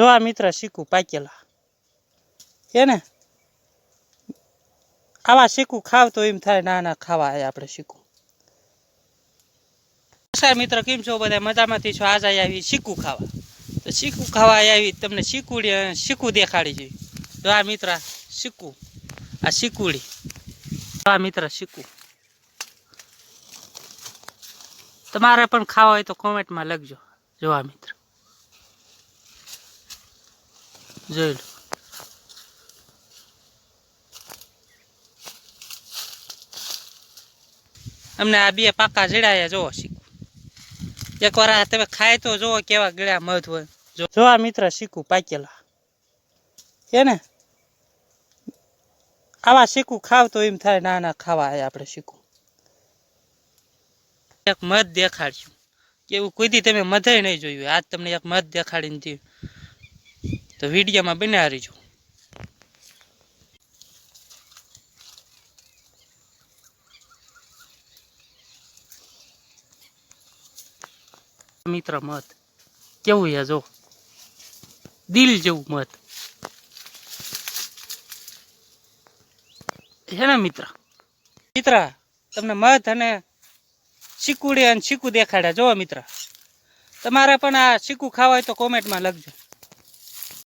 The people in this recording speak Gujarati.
જો આ મિત્ર શીખું પાકેલા. કે ને? આવા શીખું ખાવ તો એમ થાય ના ના, ખાવા આપણે શીખું. નમસ્કાર મિત્ર, કેમ છો બધા? મજામાંથી છો? આજ આવી શીખું ખાવા. તો શીખું ખાવા આવી, તમને શીકુડી શીખું દેખાડી જોઈએ તો આ મિત્ર શીખું. આ શીકુડી આ મિત્ર, શીખું. તમારે પણ ખાવા હોય તો કોમેન્ટમાં લખજો. જોવા મિત્ર. જોઈ અમને આ બે પાકા જડાયા જોવો શીખું. એકવાર આ તમે ખાય તો જોવો કેવા ગળ્યા મધ હોય. જો આ મિત્ર શીખું પાકેલા. હે ને? આવા શીખું ખાવ તો એમ થાય ના ના ખાવા આપણે શીખું. એક મધ દેખાડ્યું કે એવું કોઈ તમે મધે નહીં જોયું આજ તમને એક મધ દેખાડીને દઉં તો વિડીયોમાં બનાવી રહીજો. મિત્ર મત. કેવું છે જો? દિલ જેવું મત. હે ને મિત્ર? મિત્ર તમને મધ અને શીકુડી અને શીકું દેખાડ્યા. જો મિત્ર. તમારે પણ આ શીકું ખાવા હોય તો કોમેન્ટમાં લખજો.